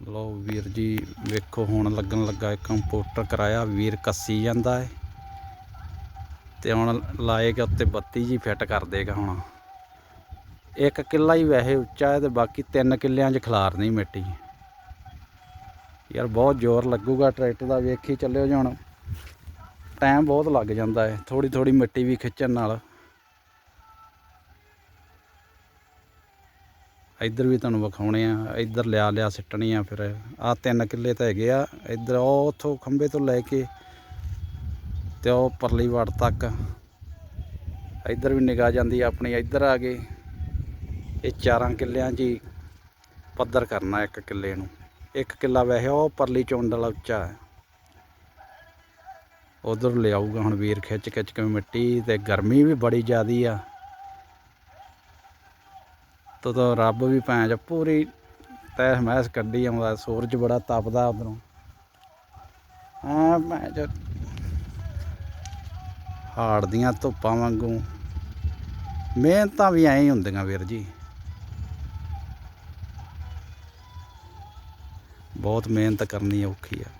ਲੋ ਵੀਰ ਜੀ, ਵੇਖੋ ਹੁਣ ਲੱਗਣ ਲੱਗਾ ਹੈ ਕੰਪਿਊਟਰ ਕਰਾਇਆ, ਵੀਰ ਕੱਸੀ ਜਾਂਦਾ ਹੈ ਤੇ ਹੁਣ ਲਾਏਗਾ ਉੱਤੇ ਬੱਤੀ ਜੀ ਫਿੱਟ ਕਰ ਦੇਗਾ ਹੁਣ। ਇੱਕ ਕਿੱਲਾ ਹੀ ਵੈਸੇ ਉੱਚਾ ਹੈ ਤੇ ਬਾਕੀ ਤਿੰਨ ਕਿੱਲਿਆਂ 'ਚ ਖਿਲਾਰ ਨਹੀਂ ਮਿੱਟੀ। ਯਾਰ ਬਹੁਤ ਜ਼ੋਰ ਲੱਗੂਗਾ ਟਰੈਕਟਰ ਦਾ, ਵੇਖੀ ਚੱਲਿਓ ਜੀ ਹੁਣ। ਟਾਈਮ ਬਹੁਤ ਲੱਗ ਜਾਂਦਾ ਹੈ ਥੋੜੀ ਥੋੜੀ ਮਿੱਟੀ ਵੀ ਖਿੱਚਣ ਨਾਲ। ਇੱਧਰ ਵੀ ਤੁਹਾਨੂੰ ਵਿਖਾਉਣੇ ਆ, ਇੱਧਰ ਲਿਆ ਲਿਆ ਸਿੱਟਣੀ ਆ ਫਿਰ। ਆ ਤਿੰਨ ਕਿੱਲੇ ਤਾਂ ਹੈਗੇ ਆ, ਇੱਧਰ ਉਹ ਉੱਥੋਂ ਖੰਬੇ ਤੋਂ ਲੈ ਕੇ ਤੇ ਉਹ ਪਰਲੀ ਵੜ ਤੱਕ। ਇੱਧਰ ਵੀ ਨਿਗਾਹ ਜਾਂਦੀ ਆਪਣੀ, ਇੱਧਰ ਆ ਗਏ ਇਹ ਚਾਰਾਂ ਕਿੱਲਿਆਂ 'ਚ ਹੀ ਪੱਧਰ ਕਰਨਾ ਇੱਕ ਕਿੱਲੇ ਨੂੰ। ਇੱਕ ਕਿੱਲਾ ਵੈਸੇ ਉਹ ਪਰਲੀ ਚੁੰਡ ਉੱਚਾ ਹੈ। ਉਧਰ ਲਿਆਊਗਾ ਹੁਣ ਵੀਰ ਖਿੱਚ ਖਿੱਚ ਕੇ ਮਿੱਟੀ ਤੇ ਗਰਮੀ ਵੀ ਬੜੀ ਜ਼ਿਆਦੀ ਆ। ਤੋ ਤਾਂ ਰੱਬ ਵੀ ਭੈਣ ਪੂਰੀ ਤੈਸ ਮਹਿਸ ਕੱਢੀ ਆਉਂਦਾ, ਸੂਰਜ ਬੜਾ ਤਪਦਾ ਉਧਰੋਂ। ਹਾਂ, ਭੈਣ ਚ ਹਾੜ ਦੀਆਂ ਧੁੱਪਾਂ ਵਾਂਗੂ। ਮਿਹਨਤਾਂ ਵੀ ਐਂ ਹੀ ਹੁੰਦੀਆਂ ਵੀਰ ਜੀ। ਬਹੁਤ ਮਿਹਨਤ ਕਰਨੀ ਔਖੀ ਆ।